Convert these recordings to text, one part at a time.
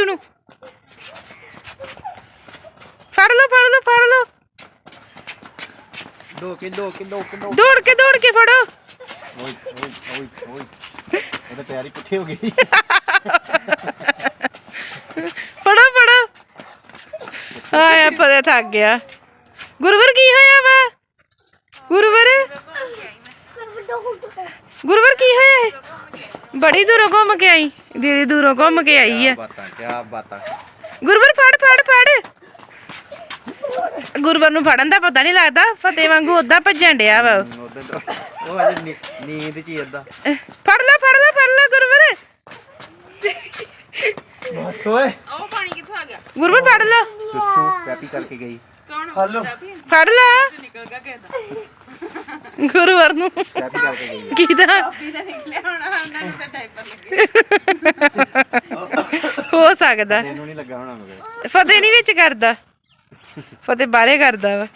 ਚਾਚੂ ਨੂੰ। ਫੜ ਲਓ ਫੜ ਲਓ ਫੜ ਲਓ। ਦੋ ਕਿ ਦੋ ਕਿ ਦੋ ਕਿ ਦੋ ਦੌੜ ਕੇ ਦੌੜ ਕੇ ਫੜੋ। ਓਏ ਓਏ ਓਏ ਓਏ। ਇਹਦਾ ਪਿਆਰੀ ਪੁੱਠੀ ਹੋ ਗਈ। ਫੜੋ ਫੜੋ। ਆਇਆ ਪਤਾ ਥੱਕ ਗਿਆ। ਗੁਰਵਰ ਕੀ ਹੋਇਆ ਵਾ? ਗੁਰਵਰ? ਗੁਰਵਰ ਕੀ ਹੋਇਆ? ਬੜੀ ਦੂਰੋਂ ਘੁੰਮ ਕੇ ਆਈ। ਦੀਦੀ ਦੂਰੋਂ ਘੁੰਮ ਕੇ ਆਈ ਆ। ਬਾਤਾਂ ਕੀ ਬਾਤਾਂ ਗੁਰਵਰ ਫੜ ਫੜ ਫੜ। ਗੁਰਵਰ ਨੂੰ ਫੜਨ ਦਾ ਪਤਾ ਨਹੀਂ ਲੱਗਦਾ ਫਤਿਹ ਵਾਂਗੂ ਉਦਾਂ ਭੱਜਣ ਡਿਆ ਵਾ। ਉਹ। ਉਹਦੇ ਤੋਂ। ਉਹ ਅਜੇ ਨੀ- ਨੀਂਦ ਚ ਹੀ ਏਦਾਂ ਫੜ ਲੈ ਫੜ ਲੈ ਫੜ ਲੈ ਗੁਰਵਰ। ਬਸ ਓਏ। ਉਹ ਪਾਣੀ ਕਿੱਥੋਂ ਆ ਗਿਆ? ਗੁਰਵਰ ਫੜ ਲੈ। ਸੁਸੂ ਕੈਪੀ ਕਰਕੇ ਗਈ। ਕੌਣ ਹਲੋ। ਫੜ ਲੈ। ਨਿਕਲ ਗਿਆ ਕਿਸੇ ਦਾ। ਗੁਰਵਰ ਨੂੰ। ਕਰਕੇ ਗਈ। ਕਿਹਦਾ ਨਿਕਲਿਆ ਹੋਣਾ ਉਹਨਾਂ ਨੂੰ ਤਾਂ ਡਾਈਪਰ ਲੱਗੇ। ਹੋ ਸਕਦਾ। ਤੈਨੂੰ ਨਹੀਂ ਲੱਗਾ ਹੋਣਾ ਮਗਰ। ਫਤਿਹ ਨਹੀਂ ਵਿੱਚ ਕਰਦਾ। ਫਤਿਹ ਬਾਹਰੇ ਕਰਦਾ ਵਾ।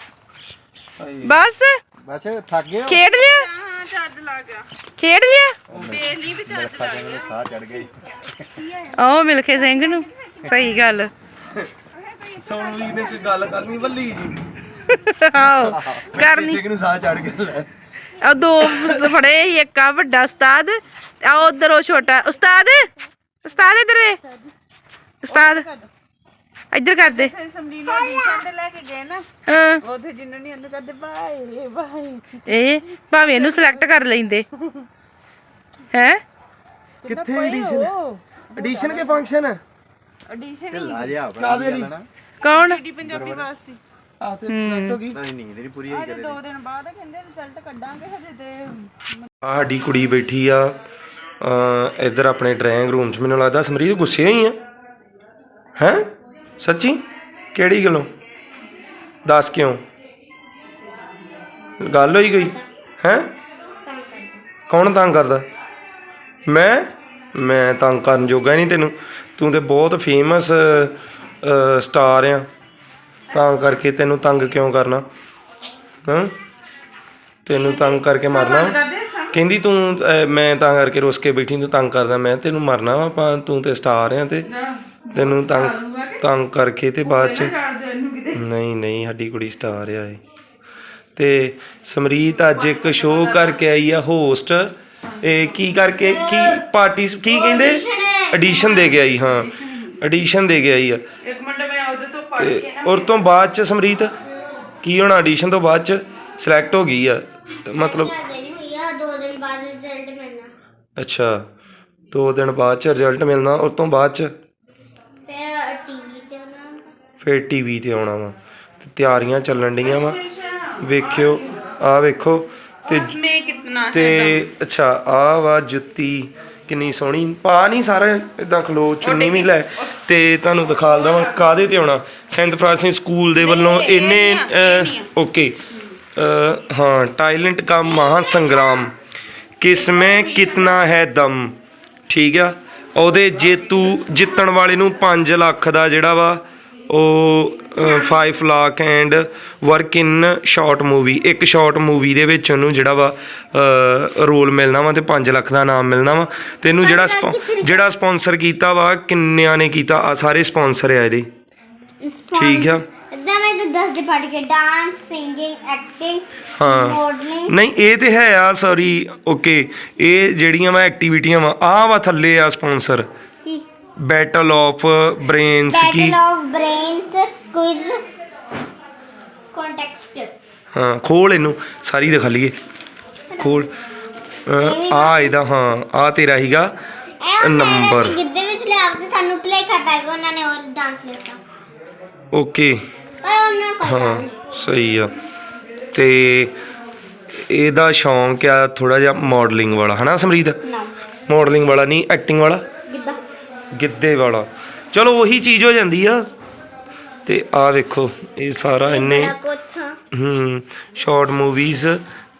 ਬਸ। ਬਸ ਥੱਕ ਗਏ ਹੋ? ਖੇਡ ਲਿਆ? ਹਾਂ ਚਾਰਜ ਲਾ ਗਿਆ। ਖੇਡ ਲਿਆ? ਬੇਲੀ ਵੀ ਚਾਰਜ ਲਾ ਸਾਡੇ ਨੂੰ ਸਾਹ ਚੜ ਗਏ। ਆਓ ਮਿਲਖੇ ਸਿੰਘ ਨੂੰ। ਸਹੀ ਗੱਲ। ਸੋਨੂ ਜੀ ਨੇ ਕੋਈ ਗੱਲ ਕਰਨੀ ਵੱਲੀ ਜੀ। ਆਓ ਕਰਨੀ। ਕਿਸੇ ਨੂੰ ਸਾਹ ਚੜ ਗਿਆ ਲੈ। ਆ ਦੋ ਫੜੇ ਸੀ, ਇੱਕ ਆ ਵੱਡਾ ਉਸਤਾਦ ਆ ਉਧਰ ਉਹ ਛੋਟਾ। ਉਸਤਾਦ? ਉਸਤਾਦ ਇਧਰ ਵੇ। ਉਸਤਾਦ ਇੱਧਰ ਕਰ ਦੇ। ਅਸੈਂਬਲੀ ਨੂੰ ਐਡਮਿਸ਼ਨ ਤੇ ਲੈ ਕੇ ਗਏ ਨਾ ਹਾਂ। ਉਥੇ ਜਿੰਨੂੰ ਨਹੀਂ ਉਹਨੂੰ ਕਹਿੰਦੇ ਬਾਏ ਬਾਏ ਇਹ ਭਾਵੇਂ ਇਹਨੂੰ ਸਿਲੈਕਟ ਕਰ ਲੈਂਦੇ। ਹੈ? ਕਿੱਥੇ ਐਡੀਸ਼ਨ ਐਡੀਸ਼ਨ ਕੇ ਫੰਕਸ਼ਨ ਹੈ ਆਡੀਸ਼ਨ ਹੀ ਆ ਜਾ ਕਾਹਦੇ ਲਈ? ਕੌਣ? ਡੀ ਪੰਜਾਬੀ ਵਾਸਤੇ। ਆ ਤੇ ਸਿਲੈਕਟ ਹੋ। ਗਈ। ਨਹੀਂ ਨਹੀਂ ਪੂਰੀ ਹੋਈ ਅਜੇ ਦੋ ਦਿਨ ਬਾਅਦ ਕਹਿੰਦੇ ਰਿਜ਼ਲਟ ਕੱਢਾਂਗੇ ਹਜੇ ਤੇ। ਆ ਸਾਡੀ ਕੁੜੀ ਬੈਠੀ ਆ ਅ ਇੱਧਰ ਆਪਣੇ ਡਰਾਇੰਗ ਰੂਮ 'ਚ। ਮੈਨੂੰ ਲੱਗਦਾ ਸਮਰੀਤ ਗੁੱਸੇ ਹੋਈ ਆ। ਹੈ? ਸੱਚੀ? ਕਿਹੜੀ ਗੱਲੋਂ? ਦੱਸ ਕਿਉਂ? ਗੱਲ ਹੋਈ ਕੋਈ? ਹੈ? ਕੌਣ ਤੰਗ ਕਰਦਾ? ਮੈਂ? ਮੈਂ ਤੰਗ ਕਰਨ ਜੋਗਾ ਨਹੀਂ ਤੈਨੂੰ। ਤੂੰ ਤੇ ਬਹੁਤ ਫੇਮਸ ਸਟਾਰ ਆ। ਤਾਂ ਕਰਕੇ ਤੈਨੂੰ ਤੰਗ ਕਿਉਂ ਕਰਨਾ? ਹਾਂ? ਤੈਨੂੰ ਤੰਗ ਕਰਕੇ ਮਾਰਨਾ? ਕਹਿੰਦੀ ਤੂੰ ਮੈਂ ਤਾਂ ਕਰਕੇ ਰੁੱਸ ਕੇ ਬੈਠੀ ਤੂੰ ਤੰਗ ਕਰਦਾ। ਮੈਂ ਤੈਨੂੰ ਮਰਨਾ ਵਾ ਤੂੰ ਤੇ ਸਟਾਰ ਆ ਤੇ। ਤੈਨੂੰ ਤੰਗ ਤੰਗ ਕਰਕੇ ਤੇ ਬਾਅਦ ਚ ਨਹੀਂ ਨਹੀਂ ਸਾਡੀ ਕੁੜੀ ਸਟਾਰ ਆ ਇਹ। ਤੇ ਸਮਰੀਤ ਅੱਜ ਇੱਕ ਸ਼ੋਅ ਕਰਕੇ ਆਈ ਆ ਹੋਸਟ ਇਹ ਕੀ ਕਰਕੇ ਕੀ ਪਾਰਟੀ ਕੀ ਕਹਿੰਦੇ? ਐਡੀਸ਼ਨ ਦੇ ਕੇ ਆਈ ਹਾਂ। ਐਡੀਸ਼ਨ ਦੇ ਕੇ ਆਈ ਆ। ਇੱਕ ਮਿੰਟ ਮੈਂ ਉਹਦੇ ਤੋਂ ਪੜ੍ਹ ਤੇ ਔਰ ਤੋਂ ਬਾਅਦ ਚ ਸਮਰੀਤ ਕੀ ਹੋਣਾ ਐਡੀਸ਼ਨ ਤੋਂ ਬਾਅਦ ਚ ਸਿਲੈਕਟ ਹੋ ਗਈ ਆ? ਮਤਲਬ ਦੇਣੀ ਹੋਈ ਆ ਦੋ ਦਿਨ ਬਾਅਦ ਰਿਜ਼ਲਟ ਮਿਲਣਾ। ਅੱਛਾ ਦੋ ਦਿਨ ਬਾਅਦ ਚ ਰਿਜ਼ਲਟ ਮਿਲਣਾ ਔਰ ਤੋਂ ਬਾਅਦ ਚ ਫਿਰ ਟੀਵੀ ਤੇ ਉਹਨਾਂ ਨੂੰ ਫਿਰ ਟੀਵੀ ਤੇ ਆਉਣਾ ਵਾ ਤੇ ਤਿਆਰੀਆਂ ਚੱਲਣ ਡੀਆਂ ਵਾ। ਵੇਖਿਓ ਆ ਵੇਖੋ ਤੇ ਮੈਂ ਕਿਤਨਾ ਤੇ ਅੱਛਾ ਆ ਵਾ ਜੁੱਤੀ ਕਿੰਨੀ ਸੋਹਣੀ। ਪਾ ਨਹੀਂ ਸਾਰਾ ਇਦਾਂ ਖਲੋ ਚੁੰਨੀ ਵੀ ਲੈ ਤੇ ਤੁਹਾਨੂੰ ਦਿਖਾ ਦਵਾਂ ਕਾਦੇ ਤੇ ਆਉਣਾ। ਸੈਂਟ ਫਰਾਂਸਿਸ ਸਕੂਲ ਦੇ ਵੱਲੋਂ ਇਹਨੇ ਓਕੇ। ਹਾਂ ਟਾਇਲੈਂਟ ਕਾ ਮਹਾ ਸੰਗਰਾਮ ਕਿਸਮੇ ਕਿਤਨਾ ਹੈ ਦਮ। ਠੀਕ ਆ? ਉਹਦੇ ਜੇਤੂ ਜਿੱਤਣ ਵਾਲੇ ਨੂੰ 5 ਲੱਖ ਦਾ ਜਿਹੜਾ ਵਾ ਉਹ 5 lakh and work in short movie ਇੱਕ ਸ਼ਾਰਟ ਮੂਵੀ ਦੇ ਵਿੱਚ ਉਹਨੂੰ ਜਿਹੜਾ ਵਾ ਰੋਲ ਮਿਲਣਾ ਵਾ ਤੇ 5 ਲੱਖ ਦਾ ਨਾਮ ਮਿਲਣਾ ਵਾ। ਤੇ ਇਹਨੂੰ ਜਿਹੜਾ ਸਪੌ- ਜਿਹੜਾ ਸਪਾਂਸਰ ਕੀਤਾ ਵਾ ਕਿੰਨਿਆਂ ਨੇ ਕੀਤਾ? ਆ ਸਾਰੇ ਸਪਾਂਸਰ ਆ ਇਹਦੇ। ਠੀਕ ਆ? ਇਦਾਂ ਮੈਂ ਤਾਂ 10 ਦੇ ਪੜ੍ਹ ਕੇ ਡਾਂਸ ਸਿੰਗਿੰਗ ਐਕਟਿੰਗ ਹਾਂ। ਮਾਡਲਿੰਗ ਨਹੀਂ ਇਹ ਤੇ ਹੈ ਆ ਸੌਰੀ ਓਕੇ ਇਹ ਜਿਹੜੀਆਂ ਵਾ ਐਕਟੀਵਿਟੀਆਂ ਵਾ ਆ ਵਾ ਥੱਲੇ ਆ sponsor battle of brains Ki? Battle of brains quiz context ਹਾਂ ਖੋਲ ਇਹਨੂੰ ਸਾਰੀ ਦਿਖਾ ਲਈਏ। ਖੋਲ। ਆ ਇਹਦਾ ਹਾਂ ਆ ਤੇਰਾ ਹੀਗਾ ਨੰਬਰ। ਗਿੱਧੇ ਵਿੱਚ ਲਿਆ ਤੇ ਸਾਨੂੰ ਪਲੇ ਕਰਦਾ ਹੈਗਾ ਉਹਨਾਂ ਨੇ ਹੋਰ ਡਾਂਸ ਲਿਆ ਓਕੇ। ਪਰ ਉਹਨਾਂ ਕੋਈ ਹਾਂ ਸਹੀ ਆ। ਤੇ ਇਹਦਾ ਸ਼ੌਂਕ ਆ ਥੋੜਾ ਜਿਹਾ ਮਾਡਲਿੰਗ ਵਾਲਾ ਹਨਾ ਸਮਰੀਤ? ਨਾ। ਮਾਡਲਿੰਗ ਵਾਲਾ ਨਹੀਂ ਐਕਟਿੰਗ ਵਾਲਾ? ਗਿੱਧਾ ਵਾਲਾ। ਚਲੋ ਉਹੀ ਚੀਜ਼ ਹੋ ਜਾਂਦੀ ਆ। ਤੇ ਆ ਵੇਖੋ ਇਹ ਸਾਰਾ ਇਹਨੇ। ਹੂੰ ਸ਼ਾਰਟ ਮੂਵੀਜ਼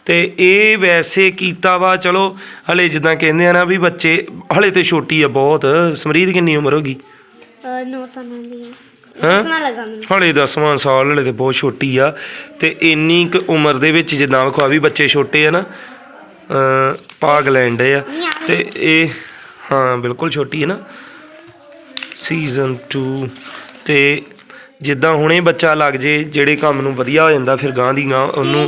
ਤੇ ਇਹ ਵੈਸੇ ਕੀਤਾ ਵਾ ਚਲੋ ਹਲੇ ਜਿੱਦਾਂ ਕਹਿੰਦੇ ਆ ਨਾ ਵੀ ਬੱਚੇ ਹਲੇ ਤੇ ਛੋਟੀ ਆ ਬਹੁਤ। ਸਮਰੀਤ ਕਿੰਨੀ ਉਮਰ ਹੋ ਗਈ? ਅਹ ਨੌ ਸਾਲਾਂ ਦੀ ਹੈ? ਹਲੇ 10ਵਾਂ ਸਾਲ ਹਲੇ ਤੇ ਬਹੁਤ ਛੋਟੀ ਆ। ਤੇ ਇੰਨੀ ਕੁ ਉਮਰ ਦੇ ਵਿੱਚ ਜਿੱਦਾਂ ਵੇਖੋ ਵੀ ਬੱਚੇ ਛੋਟੇ ਆ ਨਾ ਲੈਂਦੇ ਆ। ਤੇ ਇਹ ਹਾਂ ਬਿਲਕੁਲ ਛੋਟੀ ਹੈ ਨਾ। ਸੀਜ਼ਨ 2 ਤੇ ਜਿੱਦਾਂ ਹੁਣੇ ਬੱਚਾ ਲੱਗ ਜੇ ਜਿਹੜੇ ਕੰਮ ਨੂੰ ਵਧੀਆ ਹੋ ਜਾਂਦਾ ਫਿਰ ਗਾਂ ਦੀ ਗਾਂ ਉਹਨੂੰ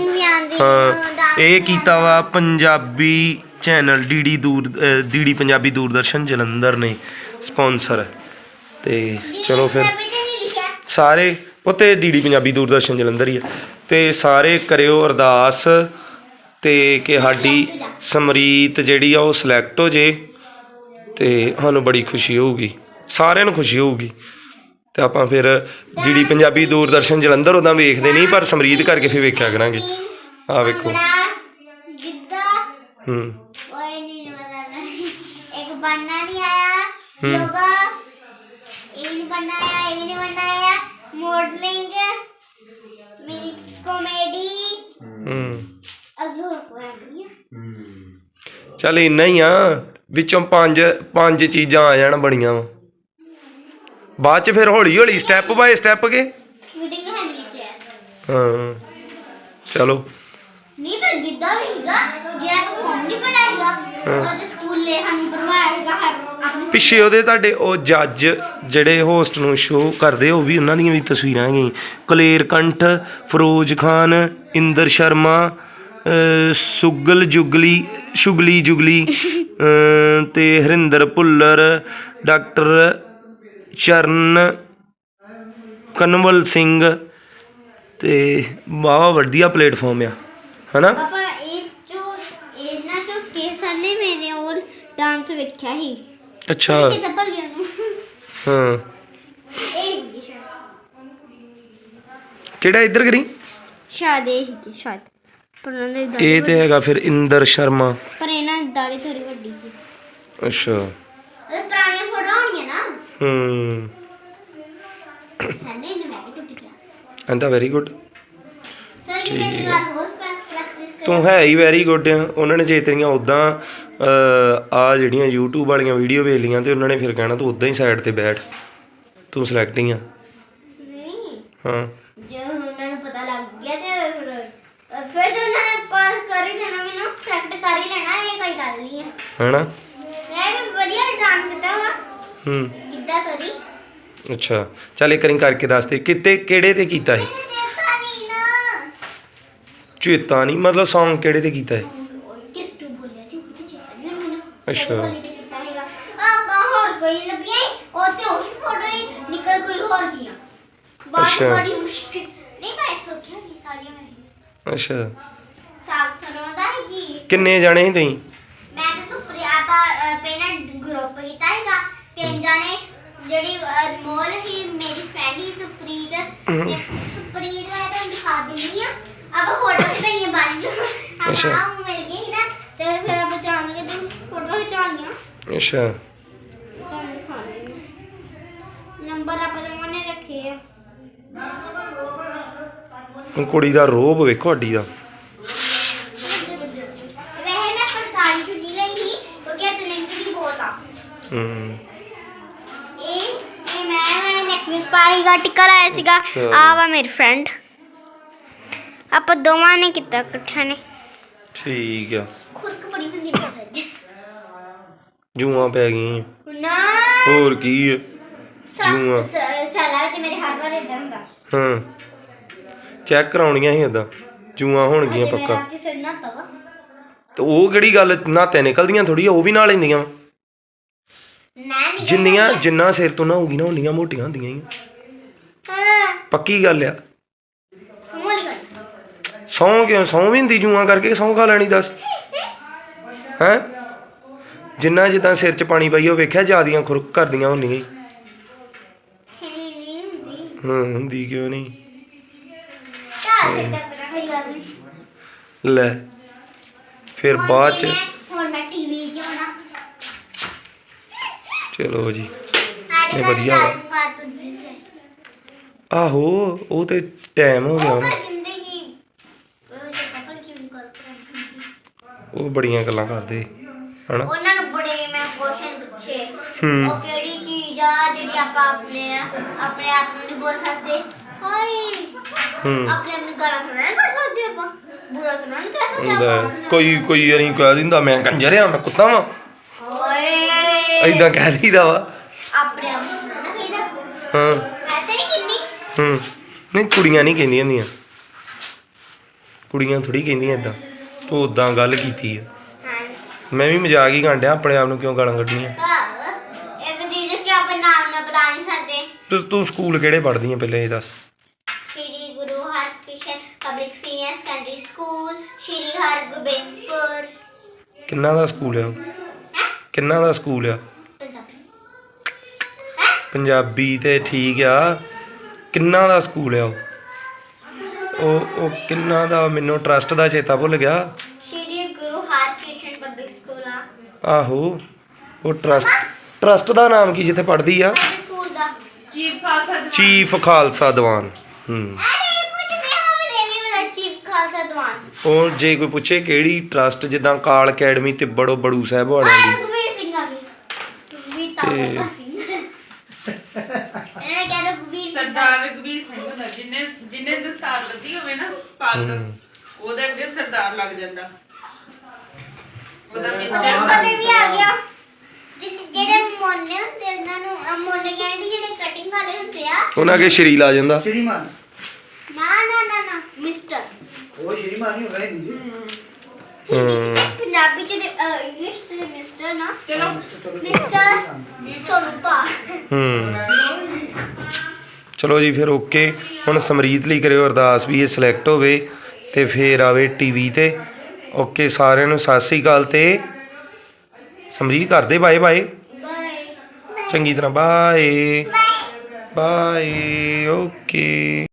ਹਾਂ ਇਹ ਕੀਤਾ ਵਾ ਪੰਜਾਬੀ ਚੈਨਲ ਡੀਡੀ ਦੂਰ ਡੀਡੀ ਪੰਜਾਬੀ ਦੂਰਦਰਸ਼ਨ ਜਲੰਧਰ ਨੇ ਸਪਾਂਸਰ ਤੇ ਚਲੋ ਫਿਰ ਸਾਰੇ ਪੁੱਤੇ ਡੀਡੀ ਪੰਜਾਬੀ ਦੂਰਦਰਸ਼ਨ ਜਲੰਧਰ ਹੀ ਆ। ਤੇ ਸਾਰੇ ਕਰਿਓ ਅਰਦਾਸ ਤੇ ਕਿ ਸਾਡੀ ਸਮਰੀਤ ਜਿਹੜੀ ਆ ਉਹ ਸਿਲੈਕਟ ਹੋ ਜੇ ਤੇ ਸਾਨੂੰ ਬੜੀ ਖੁਸ਼ੀ ਹੋਊਗੀ। ਸਾਰਿਆਂ ਨੂੰ ਖੁਸ਼ੀ ਹੋਊਗੀ। ਤੇ ਆਪਾਂ ਫਿਰ ਡੀਡੀ ਪੰਜਾਬੀ ਦੂਰਦਰਸ਼ਨ ਜਲੰਧਰ ਉਦਾਂ ਵੇਖਦੇ ਨਹੀਂ ਪਰ ਸਮਰੀਤ ਕਰਕੇ ਫਿਰ ਵੇਖਿਆ ਕਰਾਂਗੇ। ਆ ਵੇਖੋ। ਗਿੱਧਾ ਹੂੰ। ਓਏ ਨਹੀਂ ਪਤਾ ਇੱਕ ਬਣਨਾ ਨਹੀਂ ਆਇਆ। ਯੋਗਾ ਇਹ ਵੀ ਨਹੀਂ ਬਣਨਾ ਆਇਆ ਇਹ ਵੀ ਨਹੀਂ ਬਣਨਾ ਆਇਆ। ਮਾਡਲਿੰਗ। ਮੇਰੀ ਕਾਮੇਡੀ ਹੂੰ। ਅੱਗੇ ਹੋਰ ਕੋਈ ਨਹੀਂ ਆ। ਚੱਲ ਇੰਨਾ ਹੀ ਆ ਵਿੱਚੋਂ ਪੰਜ ਪੰਜ ਚੀਜ਼ਾਂ ਆ ਜਾਣ ਬਣੀਆਂ ਵਾ। ਬਾਅਦ ਚ ਫਿਰ ਹੌਲੀ ਹੌਲੀ ਸਟੈਪ ਬਾਏ ਸਟੈਪ ਕੇ। ਮੀਟਿੰਗ ਹੈ ਨਹੀਂ ਤੇ ਹਾਂ। ਚਲੋ। ਨਹੀਂ ਪਰ ਗਿੱਧਾ ਵੀ ਹੈਗਾ ਜਿਹੜਾ ਪਰਫਾਰਮ ਨਹੀਂ ਪੜਾਏਗਾ ਉਹ ਤੇ ਸਕੂਲੇ ਸਾਨੂੰ ਪੜਵਾਏਗਾ ਆਪਣੇ ਪਿੱਛੇ ਉਹਦੇ ਤੁਹਾਡੇ ਉਹ ਜੱਜ ਜਿਹੜੇ ਹੋਸਟ ਨੂੰ ਸ਼ੋਅ ਕਰਦੇ ਉਹ ਵੀ ਉਹਨਾਂ ਦੀਆਂ ਵੀ ਤਸਵੀਰਾਂ ਹੈਗੀਆਂ। ਕਲੇਰ ਕੰਠ ਫਿਰੋਜ਼ ਖਾਨ ਇੰਦਰ ਸ਼ਰਮਾ ਸੁਗਲ ਜੁਗਲੀ ਸ਼ੁਗਲੀ ਜੁਗਲੀ ਤੇ ਹਰਿੰਦਰ ਭੁੱਲਰ ਡਾਕਟਰ ਚਰਨ ਕਨਵਲ ਸਿੰਘ ਤੇ ਵਾਹ ਵਧੀਆ ਪਲੇਟਫਾਰਮ ਆ ਹਨਾ? ਪਾਪਾ ਇਹ ਜੋ ਇਹਨਾਂ ਚੋਂ ਕੇਸਰ ਨੇ ਮੇਰੇ ਔਰ ਡਾਂਸ ਵੇਖਿਆ ਹੀ ਅੱਛਾ। ਗਿਆ ਨੂੰ ਹਾਂ। ਕਿਹੜਾ ਇੱਧਰ ਕਰੀ? ਸ਼ਾਇਦ ਇਹ ਹੀ ਕਿ ਸ਼ਾਇਦ। ਪਰ ਉਹਨਾਂ ਦੇ ਇਹ ਤੇ ਹੈਗਾ ਫਿਰ ਇੰਦਰ ਸ਼ਰਮਾ। ਪਰ ਇਹਨਾਂ ਦੀ ਦਾੜੀ ਥੋੜੀ ਵੱਡੀ ਸੀ। ਅੱਛਾ ਉਹ ਪੁਰਾਣੀਆਂ ਫੋਟੋ ਹੋਣੀਆਂ ਨਾ ਹੂੰ। ਸਾਡੇ ਨੇ ਮੈਂ ਟੁੱਟ ਗਿਆ ਐਂਦਾ ਵੈਰੀ ਗੁੱਡ ਸਰ ਕਿਤੇ ਦੀ ਵਾਰ ਹੋਰ ਪ੍ਰੈਕਟਿਸ ਕਰ ਤੂੰ ਹੈ ਹੀ ਵੈਰੀ ਗੁੱਡ ਉਹਨਾਂ ਨੇ ਜੇ ਤੇਰੀਆਂ ਉਦਾਂ ਆ ਜਿਹੜੀਆਂ YouTube ਵਾਲੀਆਂ ਵੀਡੀਓ ਵੇਖ ਲੀਆਂ ਤੇ ਉਹਨਾਂ ਨੇ ਫਿਰ ਕਹਿਣਾ ਤੂੰ ਉਦਾਂ ਹੀ ਸਾਈਡ ਤੇ ਬੈਠ। ਤੂੰ ਸਿਲੈਕਟ ਹੀ ਆ। ਨਹੀਂ। ਹਾਂ। ਜੇ ਉਹਨਾਂ ਨੂੰ ਪਤਾ ਲੱਗ ਗਿਆ ਤੇ ਫਿਰ ਅਹ ਫਿਰ ਜੇ ਉਹਨਾਂ ਨੇ ਪਾਸ ਕਰ ਹੀ ਦੇਣਾ ਮੈਨੂੰ ਸੈਲੈਕਟ ਕਰ ਹੀ ਲੈਣਾ ਇਹ ਕੋਈ ਗੱਲ ਨਹੀਂ ਹੈ। ਹੈਨਾ? ਮੈਂ ਵੀ ਵਧੀਆ ਡਾਂਸ ਕੀਤਾ ਵਾ। ਹੂੰ। ਕਿੱਦਾਂ ਸੋਰੀ ਅੱਛਾ ਚੱਲ ਇੱਕ ਵਾਰੀ ਕਰਕੇ ਦੱਸ ਦੇ ਕਿਤੇ ਕਿਹੜੇ ਤੇ ਕੀਤਾ ਸੀ? ਦੇਖਾ ਨਹੀਂ ਨਾ। ਚੇਤਾ ਨਹੀਂ ਮਤਲਬ Song ਕਿਹੜੇ ਤੇ ਕੀਤਾ ਹੈ ਕਿਸ ਤੋਂ ਬੋਲਿਆ ਸੀ? ਉਹ ਤੇ ਚੇਤਾ ਨਹੀਂ ਮੈਨੂੰ ਅੱਛਾ। ਆਪਾਂ ਹੋਰ ਕੋਈ ਲੱਭਿਆ ਹੀ, ਉਹ ਤੇ ਉਹੀ ਫੋਟੋ ਹੀ ਨਿਕਲ ਕੋਈ ਹੋਰ ਗਿਆ। ਬਾਅਦ ਅੱਛਾ। ਬੜੀ ਮੁਸ਼ਕਿਲ। ਨਹੀਂ ਮੈਂ ਸੋਚਿਆ ਨਹੀਂ ਸਾਰੀਆਂ ਮੈਂ। ਅੱਛਾ। ਸਾਗ ਸਰੋਂ ਦਾ ਹੈਗੀ ਕਿੰਨੇ ਜਾਣੇ ਸੀ ਤੁਸੀਂ? ਮੈਂ ਤੇ ਸੁਪਰੀ ਆਪਾਂ ਪਹਿਲਾਂ ਗਰੁੱਪ ਕੀਤਾ ਹੈਗਾ ਤਿੰਨ ਜਾਣੇ। ਜਿਹੜੀ ਅਨਮੋਲ ਹੀ ਮੇਰੀ ਫਰੈਂਡ ਹੀ ਸੁਪਰੀਤ। ਸੁਪਰੀਤ ਮੈਂ ਤਾਂ ਦਿਖਾ ਦਿੰਦੀ ਆ ਆਪਾਂ ਫੋਟੋ ਖਿਚਾਈਏ ਬਾਅਦ ਚ। ਅੱਛਾ। ਆਪਾਂ ਉਹ ਮਿਲ ਗਏ ਸੀ ਨਾ ਤੇ ਫਿਰ ਆਪਾਂ ਜਾਣਗੇ ਤੇ ਫੋਟੋ ਖਿਚਾਉਣੀਆਂ। ਅੱਛਾ। ਤੁਹਾਨੂੰ ਦਿਖਾਣੇ ਨੰਬਰ ਆਪਾਂ ਦੋਵਾਂ ਨੇ ਰੱਖੇ ਆ। ਹੁਣ ਕੁੜੀ ਦਾ ਰੋਬ ਵੇਖੋ ਅੱਡੀ ਦਾ। ਵੈਸੇ ਮੈਂ ਸਰਕਾਰੀ ਚੁਣੀ ਲਈ ਸੀ ਕਿਉਂਕਿ ਇਹ ਲਿੰਕ ਵੀ ਬਹੁਤ ਆ। ਹੂੰ ਮੈਂ ਨੈਕਲੇਸ ਪਾਏਗਾ ਟਿੱਕਾ ਲਾਇਆ ਸੀਗਾ। ਅੱਛਾ। ਆ ਵਾ ਮੇਰੀ ਫਰੈਂਡ ਆਪਾਂ ਦੋਵਾਂ ਨੇ ਕੀਤਾ ਇਕੱਠਿਆਂ ਨੇ। ਠੀਕ ਆ। ਖੁਰਕ ਬੜੀ ਹੁੰਦੀ ਜੂਆਂ ਪੈ ਗਈਆਂ ਨਾ। ਹੋਰ ਕੀ ਆ? ਜੂਆਂ। ਸਾਲਾ ਵਿੱਚ ਮੇਰੇ ਹਰ ਵਾਰ ਇਦਾਂ ਹੁੰਦਾ। ਹਾਂ। ਚੈੱਕ ਕਰਾਉਣੀਆਂ ਸੀ ਉਦਾਂ ਜੂਆਂ ਹੋਣਗੀਆਂ ਪੱਕਾ। ਤੇ ਉਹ ਕਿਹੜੀ ਗੱਲ ਨਾਤੇ ਨਿਕਲਦੀਆਂ ਥੋੜੀ ਉਹ ਵੀ ਨਾਲ ਲੈਂਦੀਆਂ ਵਾਂ। ਜਿੰਨੀਆਂ ਜਿੰਨਾ ਸਿਰ ਤੋਂ ਨਾ ਹੋਗੀ ਨਾ ਉਨੀਆਂ ਮੋਟੀਆਂ ਹੁੰਦੀਆਂ ਹੀ ਹਾਂ। ਪੱਕੀ ਗੱਲ ਆ। ਸੌਂ ਕਿਉਂ? ਸੌਂ ਵੀ ਹੁੰਦੀ ਜੂਆਂ ਕਰਕੇ ਸੌਂ ਖਾ ਲੈਣੀ ਦੱਸ। ਹੈ? ਜਿੰਨਾ ਜਿੱਦਾਂ ਸਿਰ 'ਚ ਪਾਣੀ ਪਾਈ ਉਹ ਵੇਖਿਆ ਜਿਆਦੀਆਂ ਖੁਰਕ ਕਰਦੀਆਂ ਹੁੰਦੀਆਂ ਹੀ ਨਹੀਂ ਨਹੀਂ ਹੁੰਦੀ ਹਾਂ ਹੁੰਦੀ ਕਿਉਂ ਨਹੀਂ ਚਾਹ ਤੇ ਟੱਕਰਾ ਕੋਈ ਗੱਲ ਨਹੀਂ ਲੈ ਫਿਰ ਬਾਅਦ ਚ ਮੈਂ- ਹੁਣ ਮੈਂ ਟੀਵੀ ਕਿਉਂ ਨਾ ਚਲੋ ਜੀ। ਇਹ ਵਧੀਆ ਵਾ। ਆਹੋ ਉਹ ਤੇ ਟਾਈਮ ਹੋ ਗਿਆ ਨਾ ਉਹ ਬੜੀਆਂ ਗੱਲਾਂ ਕਰਦੇ ਹਨਾ? ਉਹਨਾਂ ਨੂੰ ਬੜੇ ਮੈਂ ਕੁਐਸਚਨ ਪੁੱਛੇ। ਉਹ ਕਿਹੜੀ ਚੀਜ਼ ਆ ਜਿਹੜੀ ਆਪਾਂ ਆਪਣੇ ਆਪਣੇ ਆਪ ਨੂੰ ਨਹੀਂ ਬੋਲ ਸਕਦੇ? ਹਾਏ! ਹੂੰ। ਆਪਣੇ ਆਪ ਨੂੰ ਗਾਲਾਂ ਥੋੜਾ ਨਾ ਕੱਢ ਸਕਦੇ ਆਪਾਂ? ਬੁਰਾ ਥੋੜਾ ਨਹੀਂ ਕਹਿ ਸਕਦੇ ਕੋਈ ਕੋਈ ਨਹੀਂ ਕਹਿ ਦਿੰਦਾ ਮੈਂ ਕੰਜਰ ਆ ਮੈਂ ਕੁੱਤਾ ਵਾਂ। ਓਏ ਐਦਾਂ ਕਹਿ ਲਈਦਾ ਵਾ। ਆਪਣੇ ਆਪ ਨੂੰ ਹਾਂ। ਮੈਂ ਤਾਂ ਨਹੀਂ ਕਿੰਨੀ ਹੂੰ। ਨਹੀਂ ਕੁੜੀਆਂ ਨਹੀਂ ਕਹਿੰਦੀਆਂ ਹੁੰਦੀਆਂ। ਕੁੜੀਆਂ ਥੋੜੀ ਕਹਿੰਦੀਆਂ ਇਦਾਂ ਤੂੰ ਉਦਾਂ ਗੱਲ ਕੀਤੀ ਆ। ਹਾਂ। ਮੈਂ ਵੀ ਮਜ਼ਾਕ ਹੀ ਕਾਂਡਿਆ ਆਪਣੇ ਆਪ ਨੂੰ ਕਿਉਂ ਗਾਲਾਂ ਕੱਢਣੀਆਂ? ਭਾਵ ਇੱਕ ਚੀਜ਼ ਕਿ ਆਪਾਂ ਨਾਮ ਨਾ ਬੁਲਾ ਨਹੀਂ ਸਕਦੇ। ਤੂੰ ਤੂੰ ਸਕੂਲ ਕਿਹੜੇ ਪੜ੍ਹਦੀ ਆ ਪਹਿਲਾਂ ਇਹ ਦੱਸ। Shri Guru Harkrishan public senior secondary school Shri Hargobindpur. ਕਿੰਨਾ ਦਾ ਸਕੂਲ ਆ ਉਹ? ਕਿੰਨਾ ਦਾ ਸਕੂਲ ਆ? ਪੰਜਾਬੀ। ਪੰਜਾਬੀ ਤੇ ਠੀਕ ਆ। ਕਿੰਨਾ ਦਾ ਸਕੂਲ ਆ ਉਹ? ਉਹ ਉਹ ਕਿੰਨਾ ਦਾ ਮੈਨੂੰ ਟਰਸਟ ਦਾ ਚੇਤਾ ਭੁੱਲ ਗਿਆ। ਸ਼੍ਰੀ ਗੁਰੂ ਹਰਕ੍ਰਿਸ਼ਨ ਪਬਲਿਕ ਸਕੂਲ ਆ। ਆਹੋ ਉਹ ਟਰਸਟ ਟਰਸਟ ਦਾ ਨਾਮ ਕੀ ਜਿੱਥੇ ਪੜ੍ਹਦੀ ਆ? ਸਕੂਲ ਦਾ। ਚੀਫ ਖਾਲਸਾ ਦੀਵਾਨ। ਚੀਫ ਖਾਲਸਾ ਦੀਵਾਨ। ਹੂੰ। ਅਰੇ ਪੁੱਛਦੇ ਹੋ ਵੀ ਨਹੀਂ ਮੇਰਾ ਚੀਫ ਖਾਲਸਾ ਦੀਵਾਨ। ਉਹ ਜੇ ਕੋਈ ਪੁੱਛੇ ਕਿਹੜੀ ਟਰਸਟ ਜਿੱਦਾਂ ਕਾਲ ਅਕੈਡਮੀ ਤੇ ਬੜੋ ਬੜੂ ਸਾਹਿਬ ਵਾਲਿਆਂ ਦੀ ਰਘਵੀਰ ਸਿੰਘ ਆ ਗਈ ਵੀ ਤਾਂ ਇਹ ਕਹਿੰਦਾ ਰਘਵੀਰ ਸਿੰਘ ਸਰਦਾਰ ਰਘਵੀਰ ਸਿੰਘ ਹੁੰਦਾ ਜਿੰਨੇ ਜਿੰਨੇ ਦਸਤਾਰ ਲੱਦੀ ਹੋਵੇ ਨਾ ਪੱਗ। ਉਹਦੇ ਅੱਗੇ ਸਰਦਾਰ ਲੱਗ ਜਾਂਦਾ। ਉਹਦਾ ਉਹ ਮਿਸਟਰ ਕਦੇ ਵੀ ਆ ਗਿਆ। ਜਿ- ਜਿਹੜੇ ਮੋਨੇ ਹੁੰਦੇ ਉਹਨਾਂ ਨੂੰ ਅਹ ਮੋਨੇ ਕਹਿੰਦੇ ਜਿਹੜੇ ਕਟਿੰਗ ਵਾਲੇ ਹੁੰਦੇ ਆ। ਉਹਨਾਂ ਅੱਗੇ ਸ਼ਰੀਲ ਆ ਜਾਂਦਾ। ਸ਼੍ਰੀਮਾਨ। ਨਾ ਨਾ ਨਾ ਨਾ ਮਿਸਟਰ ਉਹ ਸ਼੍ਰੀਮਾਨ ਹੀ ਹੋਗਾ ਹਿੰਦੀ ਹੂੰ। ਪੰਜਾਬੀ ਚ ਤੇ ਇੰਗਲਿਸ਼ ਤੇ ਮਿਸਟਰ ਨਾ। ਚਲੋ। ਮਿਸਟਰ ਸੋਨੂਪਾ। ਹੂੰ ਚਲੋ ਜੀ ਫਿਰ ਓਕੇ। ਹੁਣ ਸਮਰੀਤ ਲਈ ਕਰਿਓ ਅਰਦਾਸ ਵੀ ਇਹ ਸਿਲੈਕਟ ਹੋਵੇ ਤੇ ਫੇਰ ਆਵੇ ਟੀਵੀ ਤੇ। ਓਕੇ ਸਾਰਿਆਂ ਨੂੰ ਸਤਿ ਸ੍ਰੀ ਅਕਾਲ ਤੇ। ਸਮਰੀਤ ਕਰਦੇ ਬਾਏ ਬਾਏ। ਬਾਏ। ਚੰਗੀ ਤਰ੍ਹਾਂ ਬਾਏ। Bye okay.